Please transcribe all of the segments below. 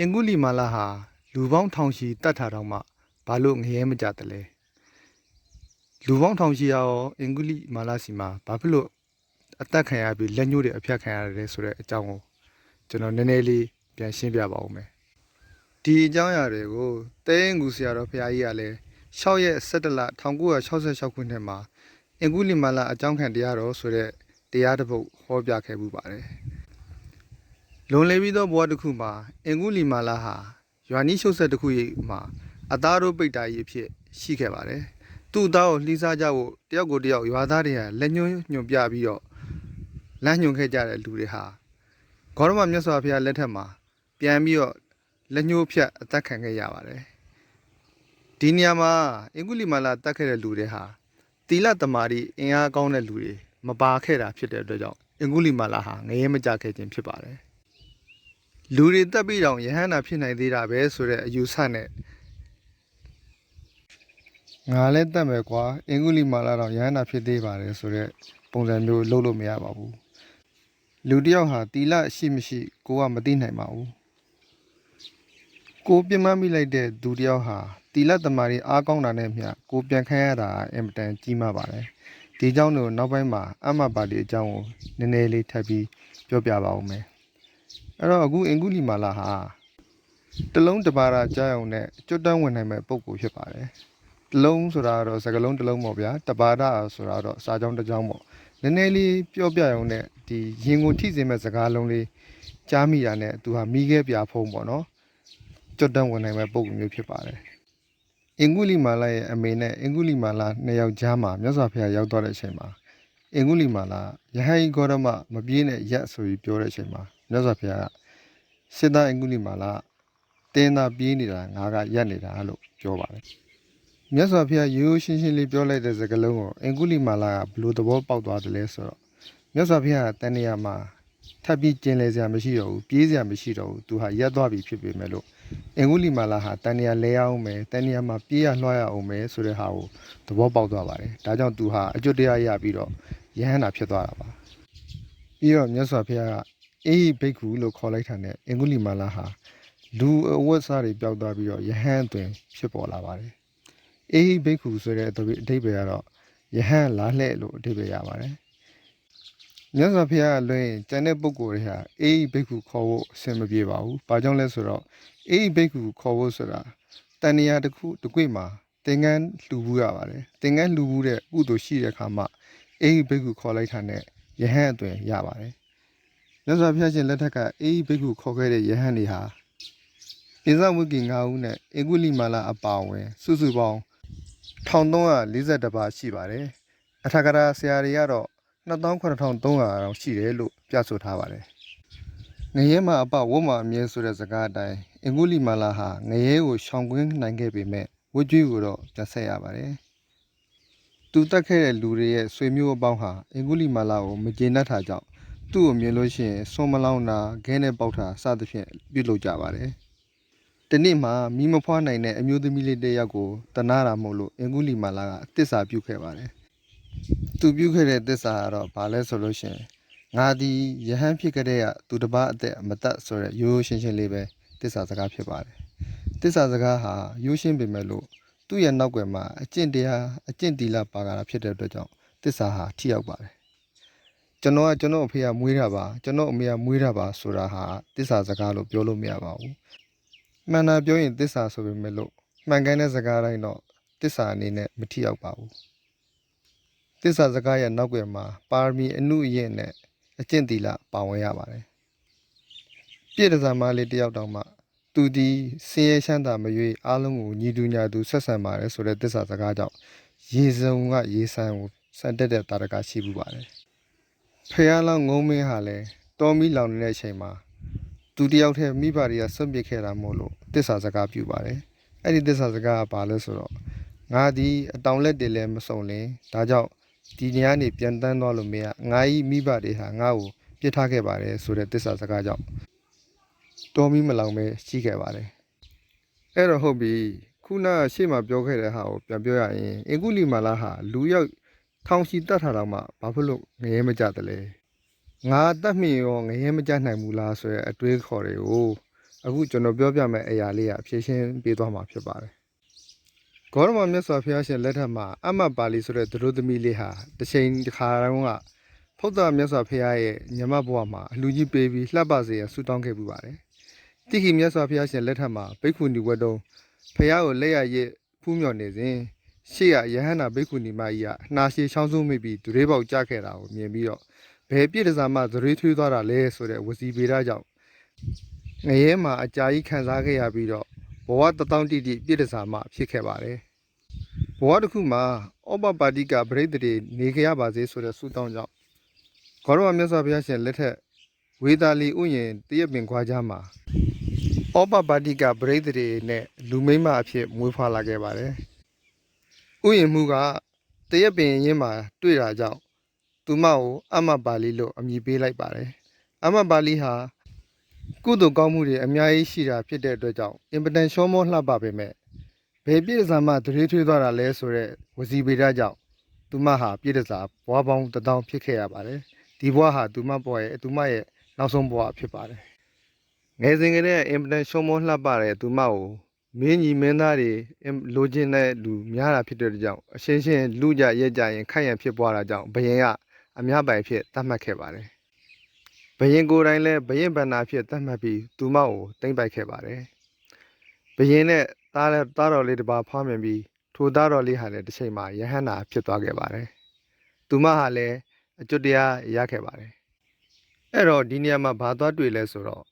အင်္ဂုလိမာလာဟာလူပေါင်းထောင်ချီတတ်ထားတော့မှဘာလို့ငရဲမကြတလဲလူပေါင်းထောင်ချီရောအင်္ဂုလိမာလာစီမှာဘာဖြစ်လို့အသက်ခံရပြီးလက်ညှိုးတွေအဖျက်ခံရတယ်ဆိုတဲ့အကြောင်းကိုကျွန်တော်နည်းနည်းလေးပြန်ရှင်းပြပါဦးမယ်ဒီအကြောင်းအရာတွေကိုတဲရင်ကူဆရာတော်ဖရာကြီးကလည်း6ရက်17လ1966ခုနှစ်မှာအင်္ဂုလိမာလာအကြောင်းခံတရားတော်ဆိုတဲ့တရားတစ်ပုဒ်ဟောပြခဲ့မှုပါတယ် လွန်လေပြီးသောဘဝတစ်ခုမှာအင်္ဂုလီမာလာဟာရွာနီးရှုပ်ဆက်တစ်ခုရဲ့မှာအသားတို့ပိတ်တာကြီးအဖြစ်ရှိခဲ့ပါတယ်။သူ့အသားကိုလှီးစားကြဖို့တယောက်ကိုတယောက်ရွာသားတွေကလက်ညှိုးညွန်ပြပြီးတော့လမ်းညွန်ခဲ့ကြတဲ့လူတွေဟာဂေါရမမြတ်စွာဘုရားလက်ထက်မှာပြန်ပြီးတော့လက်ညှိုးဖြတ်အသက်ခံခဲ့ရပါတယ်။ဒီနေရာမှာအင်္ဂုလီမာလာတတ်ခဲ့တဲ့လူတွေဟာတီလတမာရီအင်အားကောင်းတဲ့လူတွေမပါခဲ့တာဖြစ်တဲ့အတွက်ကြောင့်အင်္ဂုလီမာလာဟာငရဲမကြခဲ့ခြင်းဖြစ်ပါတယ်။ လူတွေတက်ပြီးတော့ယဟန္တာဖြစ်နိုင်သေးတာပဲဆိုတဲ့အယူဆနဲ့ငါလည်းတက်မယ်ကွာအင်္ဂုလိမာလာတော့ယဟန္တာဖြစ်သေးပါတယ်ဆိုတဲ့ပုံစံမျိုးလုပ်လို့မရပါဘူးလူတစ်ယောက်ဟာတီလရှိမရှိကိုကမသိနိုင်ပါဘူးကိုပြင်းမမိလိုက်တဲ့သူတစ်ယောက်ဟာတီလတမာရီအားကောင်းတာနဲ့မျှကိုပြန်ခမ်းရတာအင်မတန်ကြီးမားပါတယ်ဒီအကြောင်းတို့နောက်ပိုင်းမှာအမပါတီအကြောင်းကိုနည်းနည်းလေးထပ်ပြီးပြောပြပါဦးမယ် အဲ့တော့အခုအင်္ဂုလိမာလာဟာတစ်လုံးတစ်ပါးတာကြားအောင်နဲ့ကျွတ်တန်းဝင်နိုင်မဲ့ပုံကိုဖြစ်ပါတယ်တစ်လုံးဆိုတာကတော့စကလုံးတစ်လုံးပေါ့ဗျာတပါဒဆိုတာတော့စာကြောင်းတစ်ကြောင်းပေါ့နည်းနည်းလေးပြောပြအောင်နဲ့ဒီရင်ကိုထိစင်မဲ့စကားလုံးလေးကြားမိတာနဲ့သူဟာမိခဲပြဖုံးပေါ့နော်ကျွတ်တန်းဝင်နိုင်မဲ့ပုံမျိုးဖြစ်ပါတယ်အင်္ဂုလိမာလာရဲ့အမေနဲ့အင်္ဂုလိမာလာနှစ်ယောက်ကြားမှာမြတ်စွာဘုရားရောက်တော့တဲ့အချိန်မှာအင်္ဂုလိမာလာယဟန်ဂေါရမမပြေးနဲ့ရက်ဆိုပြီးပြောတဲ့အချိန်မှာ မြတ်စွာဘုရားကစစ်သားအင်္ဂုလိမာလာတင်းသားပြေးနေတာငါကရက်နေတာလို့ပြောပါတယ်မြတ်စွာဘုရားရိုးရိုးရှင်းရှင်းလေးပြောလိုက်တဲ့စကားလုံးကိုအင်္ဂုလိမာလာကဘလို့သဘောပေါက်သွားတယ်လဲဆိုတော့မြတ်စွာဘုရားကတန်နေရာမှာထပ်ပြီးကျင်လေစရာမရှိတော့ဘူးပြေးစရာမရှိတော့ဘူးသူဟာရက်သွားပြီဖြစ်ပေမဲ့လို့အင်္ဂုလိမာလာဟာတန်နေရာလဲအောင်မယ်တန်နေရာမှာပြေးရလွှားရအောင်မယ်ဆိုတဲ့ဟာကိုသဘောပေါက်သွားပါတယ်ဒါကြောင့်သူဟာအကျွတ်တရားရပြီးတော့ယဟန္တာဖြစ်သွားတာပါပြီးတော့မြတ်စွာဘုရားက အေးဘိက္ခုလို့ခေါ်လိုက်တာနဲ့အင်္ဂုလိမာလာဟာလူအဝတ်စားတွေပျောက်သွားပြီးတော့ယဟန်အသွင်ဖြစ်ပေါ်လာပါတယ်။အေးဘိက္ခုဆိုတဲ့အဓိပ္ပာယ်အဓိပ္ပာယ်ကတော့ယဟန်လားလှဲ့လို့အဓိပ္ပာယ်ရပါတယ်။မြတ်စွာဘုရားကလွှဲရင်ကျန်တဲ့ပုဂ္ဂိုလ်တွေဟာအေးဘိက္ခုခေါ်ဖို့အဆင်မပြေပါဘူး။ဘာကြောင့်လဲဆိုတော့အေးဘိက္ခုခေါ်ဖို့ဆိုတာတဏှာတစ်ခုတစ်ခွေမှာသင်္ကန်းလှူဘူးရပါတယ်။သင်္ကန်းလှူဘူးတဲ့ကုသိုလ်ရှိတဲ့အခါမှာအေးဘိက္ခုခေါ်လိုက်တာနဲ့ယဟန်အသွင်ရပါတယ်။ မြတ်စွာဘုရားရှင်လက်ထက်ကအေးဘိက္ခုခေါ်ခဲ့တဲ့ယဟန်တွေဟာပိဇဝိကိ9ဦးနဲ့အင်္ဂုလိမာလာအပါအဝင် စုစုပေါင်း1342ပါးရှိပါတယ်။အထက်ကရာဆရာတွေကတော့28300တောင်ရှိတယ်လို့ပြဆိုထားပါတယ်။ငရဲမှာအပဝတ်မှာအမြဲဆိုတဲ့စကားအတိုင်းအင်္ဂုလိမာလာဟာငရဲကိုရှောင်ကွင်းနိုင်ခဲ့ပေမဲ့ဝတ်ကြွေးကိုတော့ပြန်ဆက်ရပါတယ်။သူတက်ခဲ့တဲ့လူတွေရဲ့ဆွေမျိုးအပေါင်းဟာအင်္ဂုလိမာလာကိုမကျေနပ်တာကြောင့် သူ့ကိုမြင်လို့ရှိရင်ဆွန်မလောင်းတာခဲနဲ့ပေါက်တာစသဖြင့်ပြုလုပ်ကြပါတယ်။ဒီနေ့မှာမိမဖွားနိုင်တဲ့အမျိုးသမီးလေးတစ်ယောက်ကိုတနာတာမို့လို့အင်္ဂုလိမာလာကတစ္ဆာပြုခဲ့ပါတယ်။သူပြုခဲ့တဲ့တစ္ဆာကတော့ဘာလဲဆိုလို့ရှိရင်ငါဒီယဟန်ဖြစ်ခဲ့တဲ့ကသူတစ်ပါးအသက်မတတ်ဆိုတဲ့ရိုးရိုးရှင်းရှင်းလေးပဲတစ္ဆာစကားဖြစ်ပါတယ်။တစ္ဆာစကားဟာရိုးရှင်းပေမဲ့လို့သူ့ရဲ့နောက်ွယ်မှာအကျင့်တရားအကျင့်တီလာပါကတာဖြစ်တဲ့အတွက်ကြောင့်တစ္ဆာဟာထိရောက်ပါတယ် ကျွန်တော်ကကျွန်တော်အဖေကမွေးတာပါကျွန်တော်အမေကမွေးတာပါဆိုတာဟာတစ္ဆာစကားလို့ပြောလို့မရပါဘူးမှန်တာပြောရင်တစ္ဆာဆိုပေမဲ့လို့မှန်ကန်တဲ့စကားတိုင်းတော့တစ္ဆာအနေနဲ့မထိရောက်ပါဘူးတစ္ဆာစကားရဲ့နောက်ွယ်မှာပါရမီအမှုအရင်နဲ့အကျင့်တီလပါဝင်ရပါတယ်ပြည့်တစားမလေးတယောက်တောင်မှသူဒီစင်းရဲချမ်းသာမရွေးအားလုံးကိုညီတူညာတူဆက်ဆံပါတယ်ဆိုတဲ့တစ္ဆာစကားကြောင့်ရေစုံကရေဆန်ကိုစံတက်တဲ့တာရကရှိမှုပါတယ် ဖះလောင်းငုံမင်းဟာလည်းတော်မီလောင်နေတဲ့အချိန်မှာသူတယောက်တည်းမိဘတွေကဆွန့်ပစ်ခဲ့တာမို့လို့တစ္ဆာစကားပြုပါတယ်အဲ့ဒီတစ္ဆာစကားကဘာလဲဆိုတော့ငါဒီအတောင်လက်တွေလည်းမစုံလင်ဒါကြောင့်ဒီနေရာနေပြန်တန်းသွားလို့မရငါဤမိဘတွေဟာငါ့ကိုပြစ်ထားခဲ့ပါတယ်ဆိုတဲ့တစ္ဆာစကားကြောင့်တော်မီမလောင်ပဲရှိခဲ့ပါတယ်အဲ့တော့ဟုတ်ပြီခုနကရှေ့မှာပြောခဲ့တဲ့ဟာကိုပြန်ပြောရရင်အင်ကုလီမာလာဟာလူရောက် ထောင်ချီတတ်ထားတော့မှဘာဖြစ်လို့ငရဲမကြတလဲငါတတ်မိရောငရဲမကြနိုင်ဘူးလားဆိုရဲအတွေးခေါ်တွေကိုအခုကျွန်တော်ပြောပြမယ့်အရာလေးကအဖြေရှင်းပေးသွားမှာဖြစ်ပါတယ်ဂေါရမမြတ်စွာဘုရားရှင်လက်ထက်မှာအမတ်ပါဠိဆိုတဲ့သတို့သမီးလေးဟာတစ်ချိန်တစ်ခါတုန်းကဖုဒ္ဓမြတ်စွာဘုရားရဲ့ညမဘဝမှာအလူကြီးပေးပြီးလှပစေရန်ဆုတောင်းခဲ့ပူပါတယ်တိခိမြတ်စွာဘုရားရှင်လက်ထက်မှာဘိက္ခုနီဝတ်တုံးဘုရားကိုလက်ရရစ်ဖူးမြော်နေစဉ် ရှေ့ကယဟန္တာဘိက္ခုနီမကြီးကနှာရှည်ချောင်းစုမိပြီးဒုရေပေါက်ကြခဲ့တာကိုမြင်ပြီးတော့ဘယ်ပြည့်တစားမှဒုရေထွေးသွားတာလဲဆိုတဲ့ဝစီပေရကြောင့်ငရဲမှာအကြာကြီးခံစားခဲ့ရပြီးတော့ဘဝတထောင်တိတိပြည့်တစားမှဖြစ်ခဲ့ပါတယ်ဘဝတစ်ခုမှာဩပပါတိကပရိသေတွေနေကြရပါစေဆိုတဲ့ဆုတောင်းကြောင့်ဂေါရဝမြတ်စွာဘုရားရှင်လက်ထက်ဝေသာလီဥယျင်တရက်ပင်ခွာကြားမှာဩပပါတိကပရိသေတွေနဲ့လူမိမ့်မအဖြစ်မွေးဖွားလာခဲ့ပါတယ် ဥယျင်မှုကတရက်ပင်ရင်းမှာတွေ့တာကြောင့်သူမကိုအမပါဠိလို့အမည်ပေးလိုက်ပါတယ်အမပါဠိဟာကုသိုလ်ကောင်းမှုတွေအများကြီးရှိတာဖြစ်တဲ့အတွက်ကြောင့်အင်ပတန်ရှောမောလှပပေမဲ့ဘယ်ပြည့်တစားမှသတိထွေးသွားတာလဲဆိုတော့ဝစီပေဒကြောင့်သူမဟာပြည့်တစားဘွားပေါင်းတစ်တောင်းဖြစ်ခဲ့ရပါတယ်ဒီဘွားဟာသူမဘွားရဲ့သူမရဲ့နောက်ဆုံးဘွားဖြစ်ပါတယ်ငယ်စဉ်ကတည်းကအင်ပတန်ရှောမောလှပတဲ့သူမကို မင်းကြီးမင်းသားတွေအင်လိုချင်တဲ့လူများတာဖြစ်တဲ့အတွက်ကြောင့်အရှင်းရှင်းလူကြရက်ကြရင်ခိုက်ရန်ဖြစ်ပွားတာကြောင့်ဘယင်ကအများပိုင်ဖြစ်သတ်မှတ်ခဲ့ပါတယ်ဘယင်ကိုယ်တိုင်လည်းဘယင်ဗန္နာဖြစ်သတ်မှတ်ပြီးသူမကိုတိမ့်ပိုက်ခဲ့ပါတယ်။ဘယင်နဲ့သားလည်းသားတော်လေးတစ်ပါးဖွားမြင်ပြီးထိုသားတော်လေးဟာလည်းတစ်ချိန်မှာယဟန္တာဖြစ်သွားခဲ့ပါတယ်။သူမဟာလည်းအကျွတ်တရားရခဲ့ပါတယ်။အဲ့တော့ဒီနေရာမှာဘာသွားတွေ့လဲဆိုတော့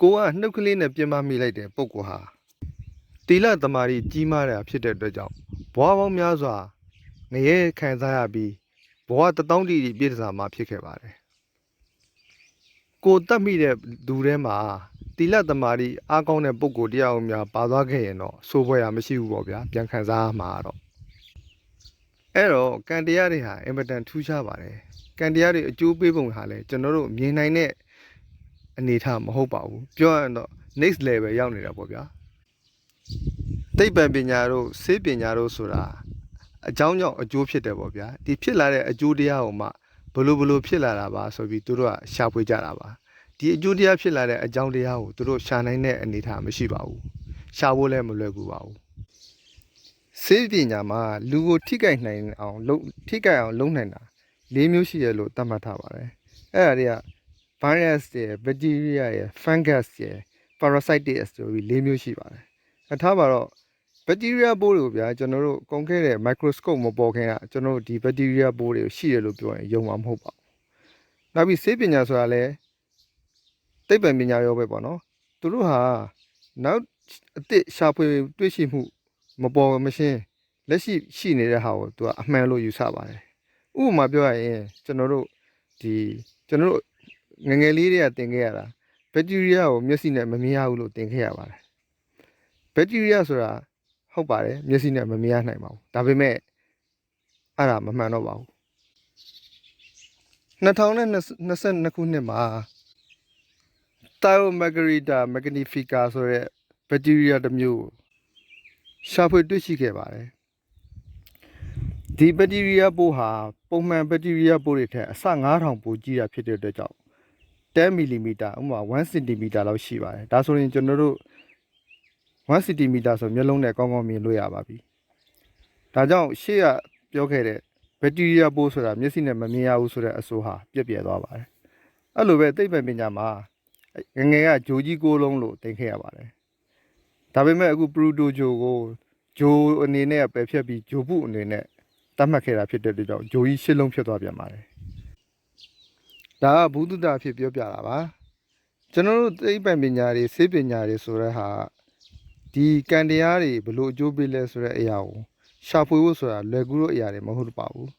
ကိုကနှုတ်ကလေးနဲ့ပြင်မမိလိုက်တဲ့ပုံကဟာ တီလသမารီကြီးမားတာဖြစ်တဲ့အတွက်ကြောင့်ဘဝပေါင်းများစွာငရဲခံစားရပြီးဘဝတထောင်တီပြည့်တစားမှာဖြစ်ခဲ့ပါတယ် ကိုတတ်မိတဲ့လူထဲမှာတီလသမารီအားကောင်းတဲ့ပုံကိုတရားအောင်များပါသွားခဲ့ရင်တော့စိုးပွဲရမရှိဘူးပေါ့ဗျာပြန်ခံစားရမှာတော့အဲ့တော့ကံတရားတွေဟာအင်မတန်ထူးခြားပါတယ်ကံတရားတွေအကျိုးပေးပုံဟာလည်းကျွန်တော်တို့မြင်နိုင်တဲ့အနေအထားမဟုတ်ပါဘူးပြောရရင်တော့ next level ရောက်နေတာပေါ့ဗျာ သိပ္ပံပညာတို့စေပညာတို့ဆိုတာအကြောင်းကြောင့်အကျိုးဖြစ်တယ်ပေါ့ဗျာဒီဖြစ်လာတဲ့အကျိုးတရားကိုမှဘလို့ဘလို့ဖြစ်လာတာပါဆိုပြီးသူတို့ကရှာဖွေကြတာပါဒီအကျိုးတရားဖြစ်လာတဲ့အကြောင်းတရားကိုသူတို့ရှာနိုင်တဲ့အနေအထားမရှိပါဘူးရှာဖို့လည်းမလွယ်ကူပါဘူးစေပညာမှာလူကိုထိကြိုက်နိုင်အောင်လုပ်ထိကြိုက်အောင်လုပ်နိုင်တာ၄မျိုးရှိရလို့သတ်မှတ်ထားပါတယ်အဲ့ဒါတွေက virus ရယ် bacteria ရယ် fungus ရယ် parasite တွေဆိုပြီး၄မျိုးရှိပါတယ်အ ထားပါတော့ bacteria ပိုးတွေကိုဗျာကျွန်တော်တို့ကုန်ခဲ့တဲ့ microscope မပေါ်ခင်ကကျွန်တော်တို့ဒီ bacteria ပိုးတွေကိုရှိရလို့ပြောရင်ယုံမှာမဟုတ်ပါဘူးနောက်ပြီးစေပညာဆိုတာလည်းသိပ္ပံပညာရောပဲပေါ့နော်သူတို့ဟာနောက်အစ်စ်ရှာဖွေတွေ့ရှိမှုမပေါ်မရှင်းလက်ရှိရှိနေတဲ့ဟာကိုသူကအမှန်လို့ယူဆပါတယ်ဥပမာပြောရရင်ကျွန်တော်တို့ဒီကျွန်တော်တို့ငယ်ငယ်လေးတွေကသင်ခဲ့ရတာဘက်တီးရီးယားကိုမျက်စိနဲ့မမြင်ရဘူးလို့သင်ခဲ့ရပါတယ် ဘက်တီးရီးယားဆိုတာဟုတ်ပါတယ်မျက်စိနဲ့မမြင်ရနိုင်ပါဘူးဒါပေမဲ့အဲ့ဒါမမှန်တော့ပါဘူး2022ခုနှစ်မှာ Thiomargarita magnifica ဆိုတဲ့ဘက်တီးရီးယားတစ်မျိုးကိုရှာဖွေတွေ့ရှိခဲ့ပါတယ်။ဒီဘက်တီးရီးယားပိုးဟာပုံမှန်ဘက်တီးရီးယားပိုးတွေထက်အဆ9000ပိုကြီးတာဖြစ်တဲ့အတွက်ကြောင့်10 mm ဥပမာ1 cm လောက်ရှိပါတယ်။ဒါဆိုရင်ကျွန်တော်တို့ 1 cm ဆိုမျက်လုံးနဲ့ကောင်းကောင်းမြင်လို့ရပါပြီ။ဒါကြောင့်ရှေ့ကပြောခဲ့တဲ့ဘက်တီးရီးယားပိုးဆိုတာမျက်စိနဲ့မမြင်ရဘူးဆိုတဲ့အဆိုဟာပြက်ပြဲသွားပါတယ်။အဲ့လိုပဲသိပ္ပံပညာမှာငယ်ငယ်ကဂျိုကြီးကိုလုံးလို့တင်ခဲ့ရပါတယ်ဒါပေမဲ့အခုပရူတိုဂျိုကိုဂျိုအနေနဲ့ပယ်ဖြတ်ပြီးဂျိုပုအနေနဲ့တတ်မှတ်ခဲ့တာဖြစ်တဲ့အတွက်ကြောင့်ဂျိုကြီးရှစ်လုံးဖြစ်သွားပြန်ပါတယ်ဒါကဘုဒ္ဓတာဖြစ်ပြောပြတာပါကျွန်တော်တို့သိပ္ပံပညာတွေစေပညာတွေဆိုတဲ့ဟာ ဒီကံတရားတွေဘလို့အကျိုးပေးလဲဆိုတဲ့အရာကိုရှာဖွေဖို့ဆိုတာလွယ်ကူလို့အရာတွေမဟုတ်ပါဘူး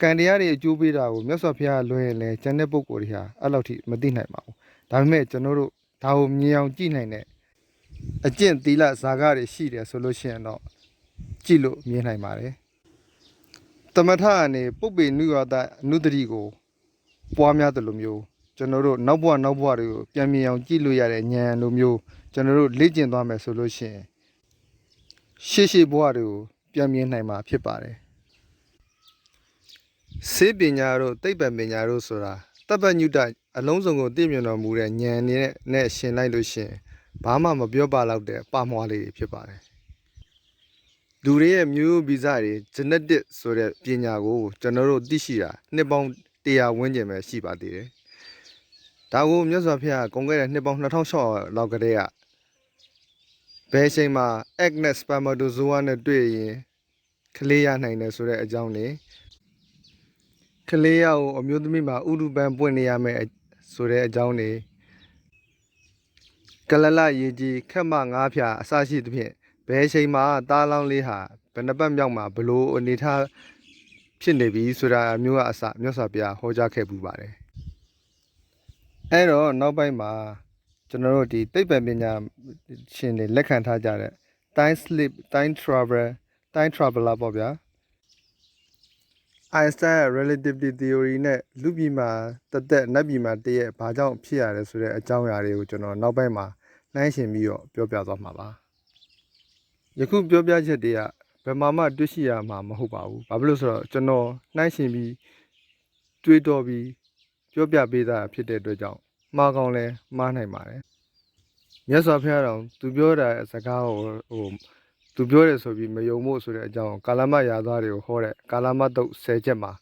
ကံတရားတွေအကျိုးပေးတာကိုမြတ်စွာဘုရားလွယ်ရင်လည်းကျန်တဲ့ပုဂ္ဂိုလ်တွေဟာအဲ့လောက်ထိမသိနိုင်ပါဘူးဒါပေမဲ့ကျွန်တော်တို့ဒါကိုမြင်အောင်ကြည့်နိုင်တဲ့အကျင့်သီလဇာကတွေရှိတယ်ဆိုလို့ရှိရင်တော့ကြည့်လို့မြင်နိုင်ပါတယ်တမထအနေပုပ္ပေနုရတအနုတ္တိကိုပွားများတယ်လို့မျိုး ကျွန်တော်တို့နောက်ဘဝနောက်ဘဝတွေကိုပြန်မြင်အောင်ကြည့်လို့ရတဲ့ဉာဏ်လိုမျိုးကျွန်တော်တို့လေ့ကျင့်သွားမယ်ဆိုလို့ရှိရင်ရှေ့ရှေ့ဘဝတွေကိုပြန်မြင်နိုင်မှာဖြစ်ပါတယ်စေပညာတို့သိပ္ပံပညာတို့ဆိုတာတပ္ပညုတအလုံးစုံကိုသိမြင်တော်မူတဲ့ဉာဏ်နဲ့နဲ့ရှင်လိုက်လို့ရှင်ဘာမှမပြောပါတော့တဲ့ပါမွားလေးတွေဖြစ်ပါတယ်လူတွေရဲ့မျိုးရိုးဗီဇတွေ genetic ဆိုတဲ့ပညာကိုကျွန်တော်တို့သိရှိတာနှစ်ပေါင်း100ဝန်းကျင်ပဲရှိပါသေးတယ် ဒါကိုမြတ်စွာဘုရားကုန်ခဲ့တဲ့နှစ်ပေါင်း2600လောက်ကတည်းကဘယ်အချိန်မှာ Agnes spermatozoa နဲ့တွေ့ရင်ကလေးရနိုင်တယ်ဆိုတဲ့အကြောင်းလေးကလေးရကိုအမျိုးသမီးမှာဥဒုပန်ပွင့်နေရမယ်ဆိုတဲ့အကြောင်းလေးကလလရေကြီးခက်မငါးဖြာအစရှိသဖြင့်ဘယ်အချိန်မှာသားလောင်းလေးဟာဘယ်နှပတ်မြောက်မှာဘလို့အနေထားဖြစ်နေပြီဆိုတာမျိုးကအစမြတ်စွာဘုရားဟောကြားခဲ့ပူပါတယ် အဲ့တော့နောက်ပိုင်းမှာကျွန်တော်တို့ဒီသိပ္ပံပညာရှင်တွေလက်ခံထားကြတဲ့ time slip time travel time traveler ပေါ့ဗျာ Einstein ရဲ့ relativity theory နဲ့လူပြည်မှာတက်တက်နတ်ပြည်မှာတည့်ရဲ့ဘာကြောင့်ဖြစ်ရတယ်ဆိုတဲ့အကြောင်းအရာတွေကိုကျွန်တော်နောက်ပိုင်းမှာနှိုင်းယှဉ်ပြီးတော့ပြောပြသွားမှာပါယခုပြောပြချက်တွေကဘယ်မှာမှတွေ့ရှိရမှာမဟုတ်ပါဘူးဘာဖြစ်လို့ဆိုတော့ကျွန်တော်နှိုင်းယှဉ်ပြီးတွေးတော်ပြီးပြောပြပေးတာဖြစ်တဲ့အတွက်ကြောင့် မှားကောင်းလဲမှားနိုင်ပါတယ်မြတ်စွာဘုရားတော်သူပြောတဲ့စကားကိုဟိုသူပြောတယ်ဆိုပြီးမယုံမို့ဆိုတဲ့အကြောင်းကာလမရာသားတွေကိုဟောတဲ့ကာလမတုတ်10ချက်မှာ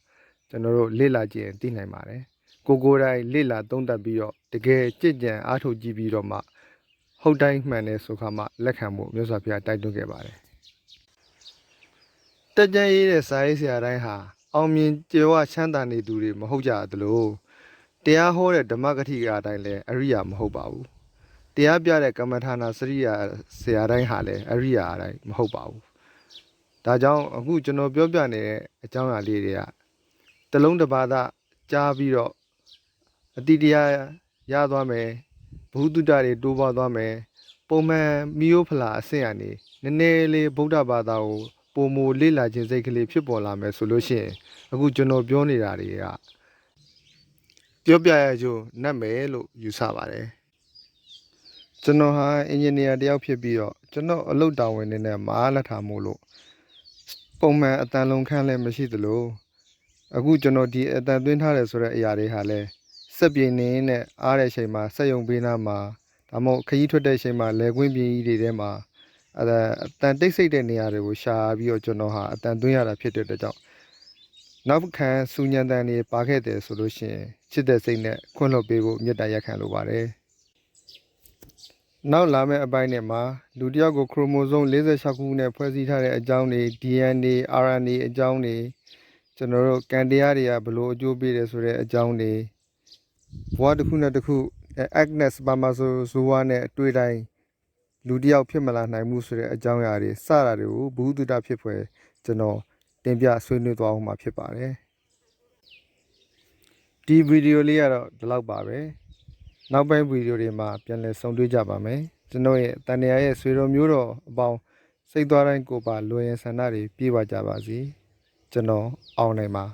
ကျွန်တော်တို့လေ့လာကြည့်ရင်သိနိုင်ပါတယ်ကိုကိုယ်တိုင်လေ့လာသုံးသပ်ပြီးတော့တကယ်ကြည်ကြံအားထုတ်ကြည့်ပြီးတော့မှဟုတ်တိုင်းမှန်တယ်ဆိုခါမှလက်ခံဖို့မြတ်စွာဘုရားတိုက်တွန်းခဲ့ပါတယ်တက်ကြံရေးတဲ့စာရေးဆရာတိုင်းဟာအောင်မြင်ကျေဝချမ်းသာနေသူတွေမဟုတ်ကြသလို တရားဟောတဲ့ဓမ္မဂတိကအတိုင်းလည်းအရိယာမဟုတ်ပါဘူးတရားပြတဲ့ကမ္မထာနာစရိယာဆရာတိုင်းဟာလည်းအရိယာအတိုင်းမဟုတ်ပါဘူး။ဒါကြောင့်အခုကျွန်တော်ပြောပြနေတဲ့အကြောင်းအရာလေးတွေကတလုံးတစ်ပါးသာကြားပြီးတော့အတိတရားရသွားမယ်ဘုဒ္ဓတတွေတိုးပွားသွားမယ်ပုံမှန်မီယိုဖလာအဆင့်အနေနည်းနည်းလေးဗုဒ္ဓဘာသာကိုပုံမူလေ့လာခြင်းစိတ်ကလေးဖြစ်ပေါ်လာမယ်ဆိုလို့ရှိရင်အခုကျွန်တော်ပြောနေတာတွေက ပြောပြရကြို့နတ်မယ်လို့ယူဆပါတယ်ကျွန်တော်ဟာအင်ဂျင်နီယာတယောက်ဖြစ်ပြီးတော့ကျွန်တော်အလုပ်တာဝန်နေနဲ့မအားလက်ထားမို့လို့ပုံမှန်အတန်လုံးခန်းလည်းမရှိသလိုအခုကျွန်တော်ဒီအတန်သွင်းထားတယ်ဆိုတဲ့အရာတွေဟာလည်းစက်ပြင်းနေနဲ့အားတဲ့အချိန်မှာစက်ယုံပေးနာမှာဒါမှမဟုတ်ခရီးထွက်တဲ့အချိန်မှာလဲကွင်းပြင်းကြီးတွေထဲမှာအဲဒါအတန်တိတ်ဆိတ်တဲ့နေရာတွေကိုရှာပြီးတော့ကျွန်တော်ဟာအတန်သွင်းရတာဖြစ်တဲ့အတွက်ကြောင့် နောက်ခံစူညံတန်တွေပါခဲ့တယ်ဆိုလို့ရှိရင်ချစ်တဲ့စိတ်နဲ့ခွင့်လွှတ်ပေးဖို့မေတ္တာရက်ခံလိုပါတယ်နောက်လာမယ့်အပိုင်းနဲ့မှာလူတစ်ယောက်ကိုခရိုမိုဆိုး46ခုနဲ့ဖွဲ့စည်းထားတဲ့အကြောင်းတွေ DNA RNA အကြောင်းတွေကျွန်တော်တို့ကန်တရားတွေကဘလို့အကျိုးပေးတယ်ဆိုတဲ့အကြောင်းတွေဘဝတစ်ခုနဲ့တစ်ခုအဲ Agnes Spermatozoa နဲ့အတွေ့တိုင်းလူတစ်ယောက်ဖြစ်မလာနိုင်ဘူးဆိုတဲ့အကြောင်းအရာတွေစတာတွေကိုဘုဟုတ္တဖြစ်ဖွယ်ကျွန်တော် တင်ပြဆွေးနွေးသွားအောင်မှာဖြစ်ပါတယ်ဒီဗီဒီယိုလေးကတော့ဒီလောက်ပါပဲနောက်ပိုင်းဗီဒီယိုတွေမှာပြန်လည်ဆုံတွေ့ကြပါမယ်ကျွန်တော်ရဲ့တန်တရားရဲ့ဆွေတော်မျိုးတော်အပေါင်းစိတ်သွားတိုင်းကိုယ်ပါလွယ်ရင်ဆန္ဒတွေပြေးပါကြပါစေကျွန်တော်အောင်နိုင်ပါ